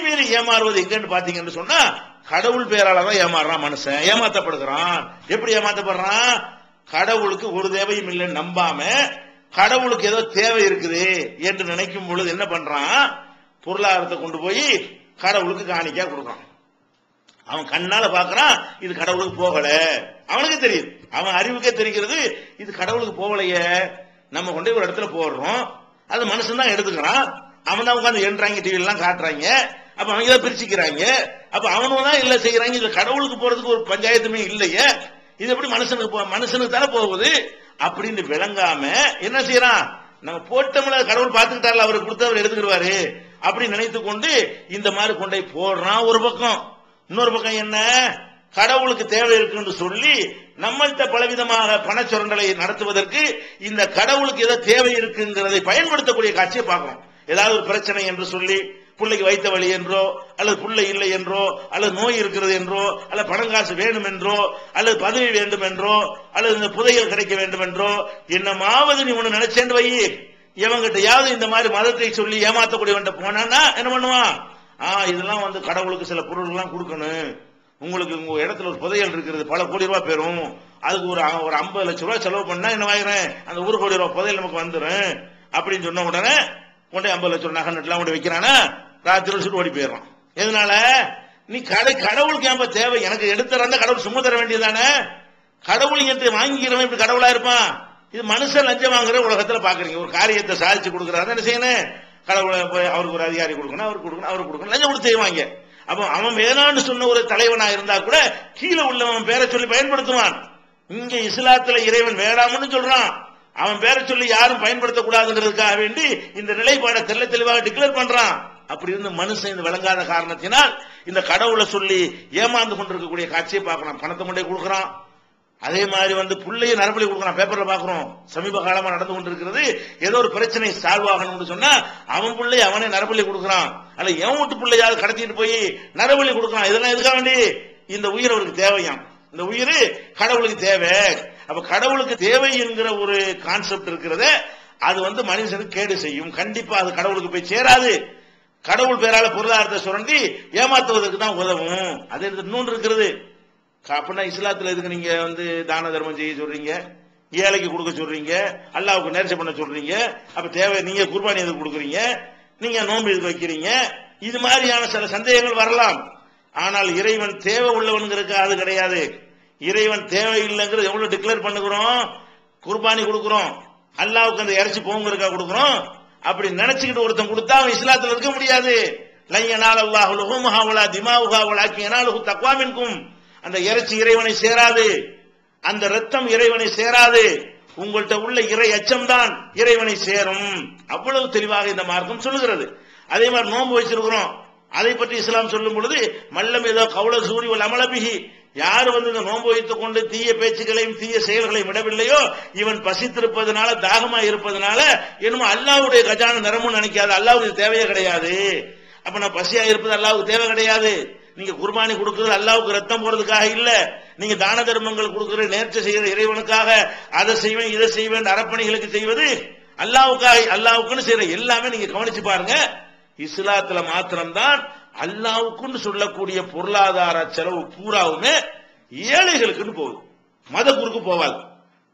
பேர் ஏமாறுவது எங்கன்னு பாத்தீங்கன்னு சொன்னா கடவுள் பேரால தான் ஏமாறுறான் மனுஷன். ஏமாத்தப்படுகிறான். எப்படி ஏமாத்தப்படுறான்? கடவுளுக்கு ஒரு தேவையும் இல்லைன்னு நம்பாம கடவுளுக்கு ஏதோ தேவை இருக்குது என்று நினைக்கும் பொழுது என்ன பண்றான்? பொருளாதாரத்தை கொண்டு போய் கடவுளுக்கு காணிக்கா கொடுக்குறான். அவன் கண்ணால பாக்குறான் இது கடவுளுக்கு போகல. அவனுக்கு தெரியுது. அவன் அறிவுக்கே தெரிகிறது இது கடவுளுக்கு போகலையே. நம்ம கொண்டு போய் ஒரு இடத்துல போடுறோம். அது மனுஷன் தான் எடுத்துக்கிறான். அவன் தான் உட்காந்து எண்றாங்க டிவிலாம் காட்டுறாங்க. அப்ப அவங்க தான் பிரிச்சுக்கிறாங்க. அப்ப அவனும் தான் இல்ல செய்யறாங்க. இது கடவுளுக்கு போறதுக்கு ஒரு பஞ்சாயத்துமே இல்லையே. இது எப்படி மனுஷனுக்கு போ- மனுஷனுக்கு தானே போகுது? அப்படின்னு விளங்காம என்ன செய்யறான்? நம்ம போட்டோம்ல கடவுள் பார்த்துக்கிட்டார்ல அவருக்கு கொடுத்து அவர் எடுத்துக்கிடுவாரு. அப்படின்னு நினைத்து கொண்டு இந்த மாதிரி கொண்டு போய் போடுறான் ஒரு பக்கம். இன்னொரு பக்கம் என்ன? கடவுளுக்கு தேவை இருக்குன்னு சொல்லி நம்மள்கிட்ட பலவிதமாக பணச்சுரண்டலை நடத்துவதற்கு இந்த கடவுளுக்கு ஏதோ தேவை இருக்குங்கிறதை பயன்படுத்தக்கூடிய காட்சியை பார்க்கிறோம். ஏதாவது ஒரு பிரச்சனை என்று சொல்லி பிள்ளைக்கு வைத்த வழி என்றோ அல்லது பிள்ளை இல்லை என்றோ அல்லது நோய் இருக்கிறது என்றோ அல்லது பணம் காசு வேணும் என்றோ அல்லது பதவி வேண்டும் என்றோ அல்லது இந்த புதையல் கிடைக்க வேண்டும் என்றோ என்னமாவது நீ ஒண்ணு நினைச்சேன்னு வை இவங்கிட்டயாவது இந்த மாதிரி மதத்தை சொல்லி ஏமாத்தக்கூடியவன்ட்ட போனான்னா என்ன பண்ணுவான் ஆ இதெல்லாம் வந்து கடவுளுக்கு சில பொருள்கள்லாம் கொடுக்கணும். உங்களுக்கு உங்க இடத்துல ஒரு புதையல் இருக்கிறது பல கோடி ரூபாய் பெறும். அதுக்கு ஒரு ஒரு ஐம்பது லட்சம் ரூபாய் செலவு பண்ணா என்ன வாங்குறேன் அந்த ஒரு கோடி ரூபாய் புதையல் நமக்கு வந்துடும் அப்படின்னு சொன்ன உடனே கொண்டு ஐம்பது லட்சம் நகை நட்டுலாம் உண்டு வைக்கிறானா? ராத்திரி வச்சுட்டு ஓடி போயிடுறான். எதனால? நீ கடை கடவுளுக்கு ஏன்ப தேவை? எனக்கு எடுத்துறா கடவுள் சும்மா தர வேண்டியதானே கடவுள் என்று வாங்கிக்கிறவன் இப்படி கடவுளா இருப்பான். இது மனுஷன் லஞ்சம் வாங்குற உலகத்துல பாக்குறீங்க. ஒரு காரியத்தை சாதிச்சு கொடுக்குறாரு. என்ன செய்யணும்? கடவுளை போய் அவருக்கு ஒரு அதிகாரி கொடுக்கணும் அவருக்கு கொடுக்கணும் அவருக்கு கொடுக்கணும். லஞ்சம் கொடுத்து செய்வாங்க. அப்போ அவன் வேணான்னு சொன்ன ஒரு தலைவனா இருந்தா கூட கீழே உள்ளவன் பேரை சொல்லி பயன்படுத்துவான். இங்க இஸ்லாத்துல இறைவன் வேறாமன்னு சொல்றான். அவன் பேரை சொல்லி யாரும் பயன்படுத்தக்கூடாதுங்கிறதுக்காக வேண்டி இந்த நிலைப்பாடை தெல்ல தெளிவாக டிக்ளேர் பண்றான். அப்படி இருந்து மனுஷன் இந்த விளங்காத காரணத்தினால் இந்த கடவுளை சொல்லி ஏமாந்து கொண்டிருக்கக்கூடிய காட்சியை பார்க்கலாம் பணத்தை கொண்டே கொடுக்குறான். அதே மாதிரி வந்து புள்ளைய நரபலி கொடுக்குறான். பேப்பர்ல பாக்குறோம் சமீப காலமா நடந்து கொண்டிருக்கிறது. ஏதோ ஒரு பிரச்சனை சால்வ் ஆகணும்னு சொன்னா அவன் பிள்ளை அவனே நரபலி கொடுக்கறான். அல்ல எவன் வீட்டு பிள்ளையாவது கடத்திட்டு போய் நரபலி கொடுக்கறான். இதெல்லாம் எதுக்காக வேண்டி? இந்த உயிர் அவருக்கு தேவையாம். இந்த உயிர் கடவுளுக்கு தேவை. அப்ப கடவுளுக்கு தேவை என்கிற ஒரு கான்செப்ட் இருக்கிறத அது வந்து மனுஷனுக்கு கேடு செய்யும். கண்டிப்பா அது கடவுளுக்கு போய் சேராது. கடவுள் பேரால பொருளாதாரத்தை சுரண்டி ஏமாத்துவதற்கு தான் உதவும். அது இன்னொன்று இருக்கிறது. அப்படின்னா இஸ்லாத்துல எதுக்கு நீங்க வந்து தான தர்மம் செய்ய சொல்றீங்க? ஏழைக்கு கொடுக்க சொல்றீங்க? அல்லாவுக்கு நேர்ச்சி பண்ண சொல்றீங்க? அப்ப தேவை நீங்க குர்பானி எதுக்கு கொடுக்குறீங்க? நீங்க நோன்பு எதுக்கு வைக்கிறீங்க? இது மாதிரியான சில சந்தேகங்கள் வரலாம். ஆனால் இறைவன் தேவை உள்ளவனுங்கிறதுக்கு அது கிடையாது. இறைவன் தேவையில்லைங்கிறது எவ்வளவு டிக்ளேர் பண்ணுகிறோம்? குர்பானி கொடுக்கிறோம். அல்லாவுக்கு அந்த இறைச்சி போங்கிறக்கா கொடுக்கிறோம். அப்படி நினைச்சுக்கிட்டு ஒருத்தன் கொடுத்தா அவன் இஸ்லாத்துல இருக்க முடியாது. லையனால் அல்லாஹ் லுஹுமுஹாவலா திமாவுஹாவலாக்கி எனாலுஹு தக்வாமின்கும் அந்த இறைச்சி இறைவனை சேராது. அந்த ரத்தம் இறைவனை சேராது. உங்கள்கிட்ட உள்ள இறை அச்சம்தான் இறைவனை சேரும். அவ்வளவு தெளிவாக இந்த மார்க்கம் சொல்லுகிறது. அதே மாதிரி நோன்பு வச்சிருக்கிறோம். அதை பற்றி இஸ்லாம் சொல்லும் பொழுது மல்லம் ஏதோ கவுல சூரி அமலபிகி யார் வந்து இந்த நோன்பு வைத்துக் கொண்டு தீய பேச்சுகளையும் தீய செயல்களையும் விடவில்லையோ இவன் பசித்திருப்பதனால தாகமா இருப்பதனால என்னமோ அல்லாவுடைய கஜான நிறமும் நினைக்காது. அல்லாவுக்கு தேவையே கிடையாது. அப்ப நான் பசியா இருப்பது அல்லாவுக்கு தேவை கிடையாது. நீங்க குர்பானி கொடுக்கறது அல்லாவுக்கு ரத்தம் போறதுக்காக இல்ல. நீங்க தான தர்மங்கள் கொடுக்கிற நேர்ச்சி செய்யற இறைவனுக்காக. அதை செய்வேன் இதை செய்வேன் அறப்பணிகளுக்கு செய்வது அல்லாவுக்காக அல்லாவுக்குன்னு செய்யற எல்லாமே நீங்க கவனிச்சு பாருங்க. இஸ்லாத்துல மாத்திரம்தான் அல்லாவுக்குன்னு சொல்லக்கூடிய பொருளாதார செலவு பூராவுமே ஏழைகளுக்குன்னு போகுது. மத குருக்கு போவாது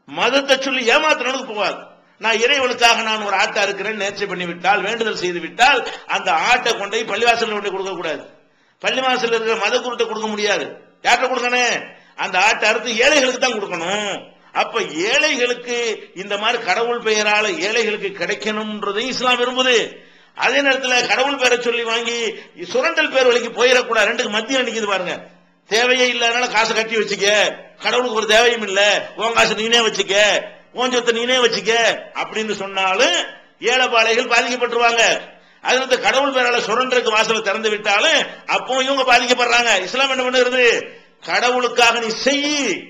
மதத்தை சொல்லி ஏமாத்துறனுக்கு போவாது நான் இறைவனுக்காக நான் ஒரு ஆட்டை இருக்கிறேன் நேர்ச்சி பண்ணி விட்டால் வேண்டுதல் செய்து விட்டால் அந்த ஆட்டை கொண்டு போய் பள்ளிவாசல் கொண்டு கொடுக்க கூடாது. பள்ளிவாசல் இருக்கிற மத குருத்தை கொடுக்க முடியாது. யார்கிட்ட கொடுக்கணும்? அந்த ஆட்டை அறுத்து ஏழைகளுக்கு தான் கொடுக்கணும். அப்ப ஏழைகளுக்கு இந்த மாதிரி கடவுள் பெயரால ஏழைகளுக்கு கிடைக்கணும்ன்றதையும் இஸ்லாம் விரும்புது. அதே நேரத்தில் கடவுள் பேரை சொல்லி வாங்கி சுரண்டல் பேர் வழிக்கு போயிடக்கூடாது. ரெண்டுக்கு மத்தியம் நிக்குது பாருங்க. தேவையே இல்லாதனால காசை கட்டி வச்சுக்க. கடவுளுக்கு ஒரு தேவையும் இல்ல. உன் காசு நீனே வச்சுக்க. உன் சொத்தை நீனே வச்சுக்க. அப்படின்னு சொன்னாலும் ஏழைப்பாளைகள் பாதிக்கப்பட்டுருவாங்க. அதுல கடவுள் பேரால சுரண்டருக்கு வாசலை திறந்து விட்டாலும் அப்போ இவங்க பாதிக்கப்படுறாங்க. இஸ்லாம் என்ன பண்ணுறது கடவுளுக்காக நீ செய்.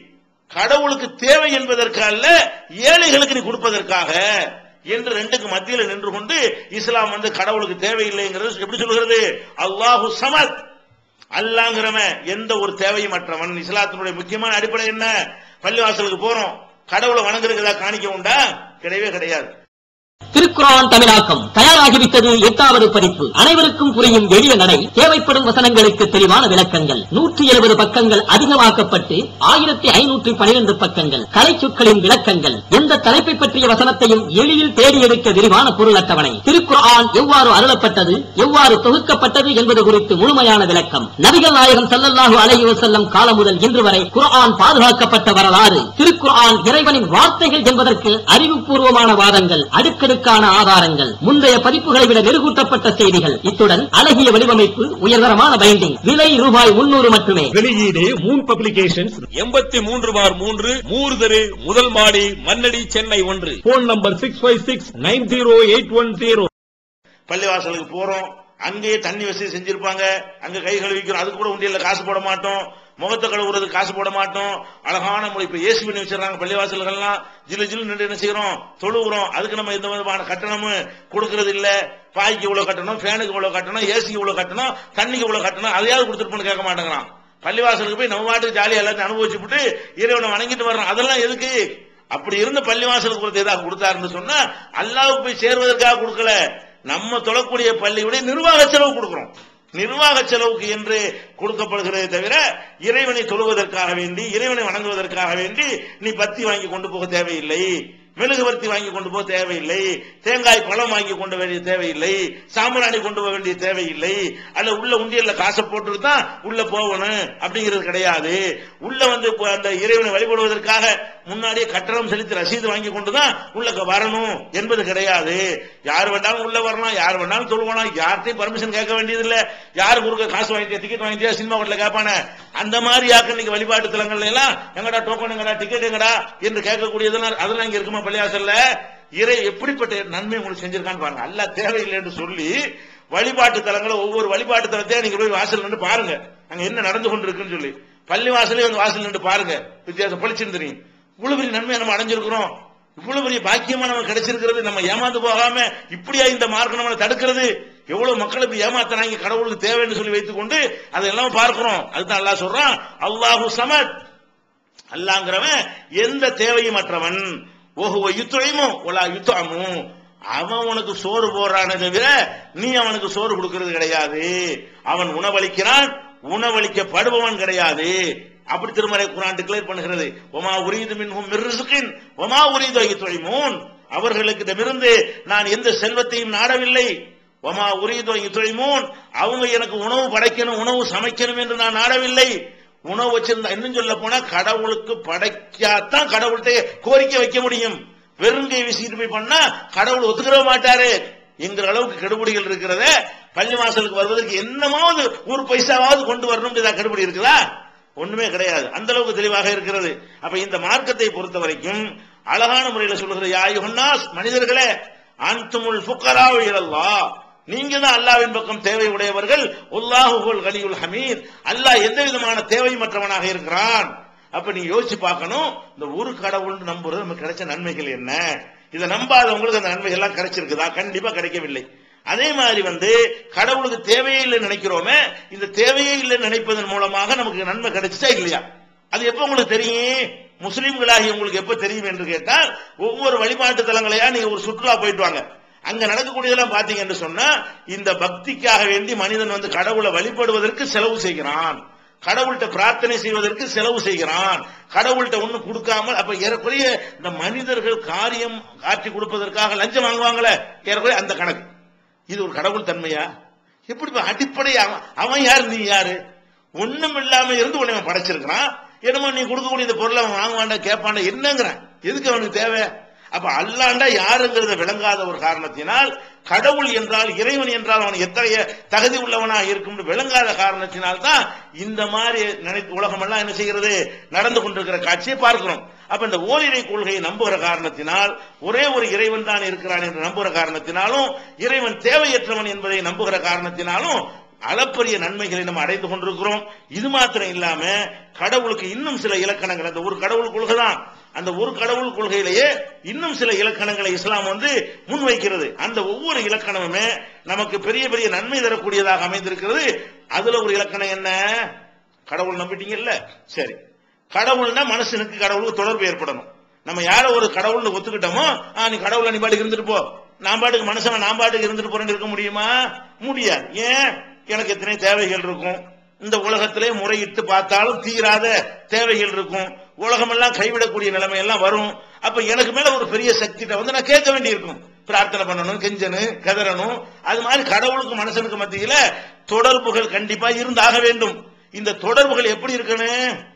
கடவுளுக்கு தேவை என்பதற்காக ஏழைகளுக்கு நீ கொடுப்பதற்காக. என்று ரெண்டுக்கு மத்தியில் நின்று கொண்டு இஸ்லாம் வந்து கடவுளுக்கு தேவையில்லைங்கிறது எப்படி சொல்கிறது அல்லாஹு சமத். அல்லாங்கிறவன் எந்த ஒரு தேவையும் மற்றவன் இஸ்லாத்தினுடைய முக்கியமான அடிப்படை என்ன? பள்ளிவாசலுக்கு போறோம். கடவுளை வணங்குறதுக்கு ஏதாவது காணிக்க உண்டா? கிடையவே கிடையாது. திருக்குரான் தமிழாக்கம் தயாராகிவிட்டது எட்டாவது பதிப்பு. அனைவருக்கும் புரியும் எளிய நடை தேவைப்படும் வசனங்களுக்கு தெளிவான விளக்கங்கள் நூற்றி எழுபது பக்கங்கள் அதிகமாக்கப்பட்டு ஆயிரத்தி ஐநூற்றி பனிரெண்டு பக்கங்கள் கலைச்சொற்களின் விளக்கங்கள். எந்த தலைப்பை பற்றிய வசனத்தையும் எளிதில் தேடி எடுக்க விரிவான பொருள் அட்டவணை. திருக்குரான் எவ்வாறு அருளப்பட்டது எவ்வாறு தொகுக்கப்பட்டது என்பது குறித்து முழுமையான விளக்கம். நபிகள் நாயகம் ஸல்லல்லாஹு அலைஹி வஸல்லம் காலம் முதல் இன்று வரை குரான் பாதுகாக்கப்பட்ட வரலாறு. திருக்குர்ஆன் இறைவனின் வார்த்தைகள் என்பதற்கு அறிவுபூர்வமான வாதங்கள். அடுக்கடுக்கான ஆதாரங்கள். முந்தைய பதிப்புகளை விட மெருகூட்டப்பட்ட செய்திகள். இத்துடன் அழகிய வடிவமைப்பு உயர்தரமான பைண்டிங் விலை ரூபாய் முன்னூறு மட்டுமே. வெளியீடு மூன் பப்ளிகேஷன்ஸ் எண்பத்தி மூன்று பார் மூன்று மூர்தரு முதல் மாடி மன்னடி சென்னை ஒன்று. Phone number six five six nine zero eight one zero பள்ளிவாசலுக்கு போறோம். அங்கேயே தண்ணி வசதி செஞ்சிருப்பாங்க. அங்க கை கழுவிக்கிறோம். அது கூட உண்டியல்ல காசு போட மாட்டோம். முகத்தை கழுவுறது காசு போட மாட்டோம். அழகான முறை இப்ப ஏசி பண்ணி வச்சிடறாங்க. பள்ளிவாசல்கள்லாம் ஜில்லு ஜில்லு நின்று என்ன செய்யறோம்? தொழுகிறோம் அதுக்கு நம்ம எந்த விதமான கட்டணமும் கொடுக்கறது இல்ல. பாய்க்கு இவ்வளவு கட்டணும் ஃபேனுக்கு இவ்வளவு கட்டணும் ஏசிக்கு இவ்வளவு கட்டணம் தண்ணிக்கு இவ்வளவு கட்டணம். அதையாவது கொடுத்துருப்போம்னு கேட்க மாட்டேங்கிறான். பள்ளிவாசலுக்கு போய் நம்ம பாட்டுக்கு ஜாலியாக எல்லாத்தையும் அனுபவிச்சுட்டு இறைவனை வணங்கிட்டு வர்றோம் அதெல்லாம் எதுக்கு? அப்படி இருந்த பள்ளிவாசலுக்கு கொடுத்து ஏதாவது கொடுத்தாருன்னு சொன்னா அல்லாவுக்கு போய் சேர்வதற்காக கொடுக்கல. நம்ம தொழக்கூடிய பள்ளியுடைய நிர்வாக செலவு கொடுக்கிறோம். நிர்வாக செலவுக்கு என்று கொடுக்கப்படுகிறதே தவிர இறைவனை தொழுவதற்காக வேண்டி இறைவனை வணங்குவதற்காக வேண்டி நீ பத்தி வாங்கி கொண்டு போக தேவையில்லை. மெழுகுவர்த்தி வாங்கி கொண்டு போக தேவையில்லை. தேங்காய் பழம் வாங்கி கொண்டு வேண்டிய தேவையில்லை. சாம்பிராணி கொண்டு போக வேண்டிய தேவையில்லை. அல்ல உள்ள உண்டியல்ல காசை போட்டு தான் உள்ள போகணும். அப்படிங்கிறது கிடையாது. உள்ள வந்து அந்த இறைவனை வழிபடுவதற்காக முன்னாடியே கட்டணம் செலுத்தி ரசீது வாங்கி கொண்டு தான் உள்ள வரணும் என்பது கிடையாது. யார் வேண்டாலும் உள்ள வரலாம் யார் வேண்டாலும் தொழுவலாம் யார்கிட்டையும் பர்மிஷன் கேட்க வேண்டியது யாரு கொடுக்க காசு வாங்கிட்டியா டிக்கெட் வாங்கிட்டியா சினிமா ஹோட்டல கேட்பானே அந்த மாதிரி யாக்கு நீங்க வழிபாட்டு தலங்கள்ல எல்லாம் எங்கடா டோக்கன் எங்கடா டிக்கெட் எங்கடா என்று கேட்கக்கூடியதெல்லாம் அதெல்லாம் இங்க இருக்குமா பள்ளியாசல்ல இறை எப்படிப்பட்ட நன்மை உங்களுக்கு செஞ்சிருக்கான்னு பாருங்க. அல்ல தேவையில்லை என்று சொல்லி வழிபாட்டு தலங்களை ஒவ்வொரு வழிபாட்டு தலத்தையும் நீங்க போய் வாசல் நின்று பாருங்க. அங்க என்ன நடந்து கொண்டிருக்குன்னு சொல்லி. பள்ளி வாசலே வந்து வாசல் நின்று பாருங்க. வித்தியாசம் பளிச்சிருந்தீங்க இவ்வளவு பெரிய நன்மையை நம்ம அடைஞ்சிருக்கிறோம். இவ்வளவு பெரிய பாக்கியமா நமக்கு கிடைச்சிருக்கிறது நம்ம ஏமாந்து போகாம இப்படியா இந்த மார்க்கம் நம்மளை தடுக்கிறது? எவ்வளவு மக்களுக்கு ஏமாத்தினாங்க கடவுளுக்கு தேவைன்னு சொல்லி வைத்துக் கொண்டு அதெல்லாம் பார்க்கிறோம். அதுதான் அல்லாஹ் சொல்றான் அல்லாஹு சமத். அல்லாங்கிறவன் எந்த தேவையும் மற்றவன் ஓஹுவ யுத்தமும் ஒலா யுத்தமும் அவன் உனக்கு சோறு போடுறானே தவிர நீ அவனுக்கு சோறு கொடுக்கிறது கிடையாது. அவன் உணவளிக்கிறான் உணவளிக்கப்படுபவன் கிடையாது. அப்படி திருமலை குரான் டிக்ளேர் பண்ணுகிறது. ஒமா உரீது மின்ஹும் மிர்ரிசுகின் ஒமா உரீது அவர்களுக்கு அவர்களுக்கிடமிருந்து நான் எந்த செல்வத்தையும் நாடவில்லை. ஒமா உரீது யுத்துழைமூன் அவங்க எனக்கு உணவு படைக்கணும் உணவு சமைக்கணும் என்று நான் நாடவில்லை. உணவு வச்சிருந்தா இன்னும் சொல்ல போனா கடவுளுக்கு படைக்காதான் கடவுள்கிட்ட கோரிக்கை வைக்க முடியும். வெறுங்கை வீசிட்டு போய் பண்ணா கடவுள் ஒத்துக்கிற மாட்டாரு. என்கிற அளவுக்கு கெடுபடிகள் இருக்கிறத பள்ளி வாசலுக்கு வருவதற்கு என்னமாவது ஒரு பைசாவாவது கொண்டு வரணும் கெடுபடி இருக்குதா? ஒண்ணுமே கிடையாது. அந்த அளவுக்கு தெளிவாக இருக்கிறது. அப்ப இந்த மார்க்கத்தை பொறுத்த வரைக்கும் அழகான முறையில சொல்லுகிற யாயுகன்னாஸ் மனிதர்களே அன்துமுல் புக்கராவு இழல்லா நீங்க தான் அல்லாவின் பக்கம் தேவை உடையவர்கள். உல்லாஹுல் கலியுல் ஹமீத். அல்லாஹ் எந்த விதமான தேவை மற்றவனாக இருக்கிறான். அப்ப நீ யோசிச்சு பார்க்கணும் இந்த ஒரு கடவுள் நம்புறது நமக்கு கிடைச்ச நன்மைகள் என்ன? இதை நம்பாதவங்களுக்கு அந்த நன்மைகள்லாம் கிடைச்சிருக்குதா? கண்டிப்பா கிடைக்கவில்லை. அதே மாதிரி வந்து கடவுளுக்கு தேவையே இல்லை நினைக்கிறோமே இந்த தேவையே இல்லை நினைப்பதன் மூலமாக நமக்கு நன்மை கிடைச்சிட்டா இல்லையா? அது எப்ப உங்களுக்கு தெரியும்? முஸ்லீம்களாகி உங்களுக்கு எப்ப தெரியும் என்று கேட்டால் ஒவ்வொரு வழிபாட்டு தலங்களையா நீங்க ஒரு சுற்றுலா போயிட்டு வாங்க. அங்க நடக்கக்கூடியதெல்லாம் பாத்தீங்க என்று சொன்னா இந்த பக்திக்காக வேண்டி மனிதன் வந்து கடவுளை வழிபடுவதற்கு செலவு செய்கிறான். கடவுள்கிட்ட பிரார்த்தனை செய்வதற்கு செலவு செய்கிறான். கடவுள்கிட்ட ஒண்ணு கொடுக்காமல் அப்ப ஏறக்குறைய இந்த மனிதர்கள் காரியம் காட்டி கொடுப்பதற்காக லஞ்சம் வாங்குவாங்களே ஏறக்குறைய அந்த கணக்கு. இது ஒரு கடவுள் தன்மையா? எப்படி அடிப்படை அவன் அவன் யாரு? நீ யாரு? ஒண்ணும் இல்லாம இருந்து உன்னை அவன் படைச்சிருக்கிறான். என்னமோ நீ கொடுக்கக்கூடிய இந்த பொருளை அவன் வாங்குவான்டா கேட்பான்டா என்னங்கிறான். எதுக்கு அவனுக்கு தேவை? அப்ப அல்லாண்டா யாருங்கிறத விளங்காத ஒரு காரணத்தினால் கடவுள் என்றால் இறைவன் என்றால் அவன் எத்தகைய தகுதி உள்ளவனாக இருக்கும் விளங்காத காரணத்தினால் தான் இந்த மாதிரி நினைத்து உலகம் எல்லாம் என்ன செய்கிறது? நடந்து கொண்டிருக்கிற காட்சியை பார்க்கிறோம். அப்ப இந்த ஓரிரை கொள்கையை நம்புகிற காரணத்தினால் ஒரே ஒரு இறைவன் தான் இருக்கிறான் என்று நம்புகிற காரணத்தினாலும் இறைவன் தேவையற்றவன் என்பதை நம்புகிற காரணத்தினாலும் அளப்பரிய நன்மைகளை நம்ம அடைந்து கொண்டிருக்கிறோம். இது மாத்திரம் இல்லாம கடவுளுக்கு இன்னும் சில இலக்கணங்கள் அந்த ஒரு கடவுள் கொள்கை தான். அந்த ஒரு கடவுள் கொள்கையிலேயே இன்னும் சில இலக்கணங்களை இஸ்லாம் வந்து முன்வைக்கிறது. அந்த ஒவ்வொரு இலக்கணமுமே நமக்கு பெரிய பெரிய நன்மை தரக்கூடியதாக அமைந்திருக்கிறது. அதுல ஒரு இலக்கணம் என்ன? கடவுள் நம்பிட்டீங்கல்ல? சரி. கடவுள்னா மனுஷனுக்கு கடவுளுக்கு தொடர்பு ஏற்படணும். நம்ம யார ஒரு கடவுள்னு ஒத்துக்கிட்டோமோ நீ கடவுள் நீ பாட்டுக்கு இருந்துட்டு போ. நான் பாட்டுக்கு மனுஷன் நான் பாட்டுக்கு இருந்துட்டு போறேன்னு இருக்க முடியுமா? முடியாது. ஏன்? எனக்கு எத்தனை தேவைகள் இருக்கும்? இந்த உலகத்திலே முறையிட்டு பார்த்தாலும் தீராத தேவைகள் இருக்கும். உலகமெல்லாம் கைவிடக்கூடிய நிலைமை எல்லாம் வரும். அப்ப எனக்கு மேல ஒரு பெரிய சக்திட்ட வந்து நான் கேட்க வேண்டியிருக்கும். பிரார்த்தனை பண்ணணும் கெஞ்சணும் கதறணும். அது மாதிரி கடவுளுக்கு மனுஷனுக்கு மத்தியில தொடர்புகள் கண்டிப்பா இருந்தாக வேண்டும். இந்த தொடர்புகள் எப்படி இருக்கணும்?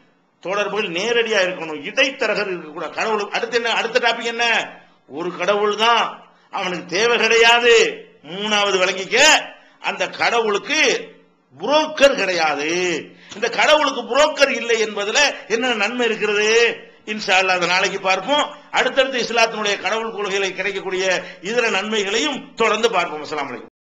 தொடர்புகள் நேரடியா இருக்கணும். இடைத்தரகர் இருக்கக்கூடாது. கடவுள் அடுத்து என்ன அடுத்த டாபிக் என்ன? ஒரு கடவுள் தான் அவனுக்கு தேவை கிடையாது. மூணாவது விளங்கிக்க அந்த கடவுளுக்கு புரோக்கர் கிடையாது. இந்த கடவுளுக்கு புரோக்கர் இல்லை என்பதுல என்ன நன்மை இருக்கிறது? இன்ஷா அல்லாஹ் அதை நாளைக்கு பார்ப்போம். அடுத்தடுத்து இஸ்லாத்தினுடைய கடவுள் கொள்கைகளை கிடைக்கக்கூடிய இதர நன்மைகளையும் தொடர்ந்து பார்ப்போம். அஸ்லாம்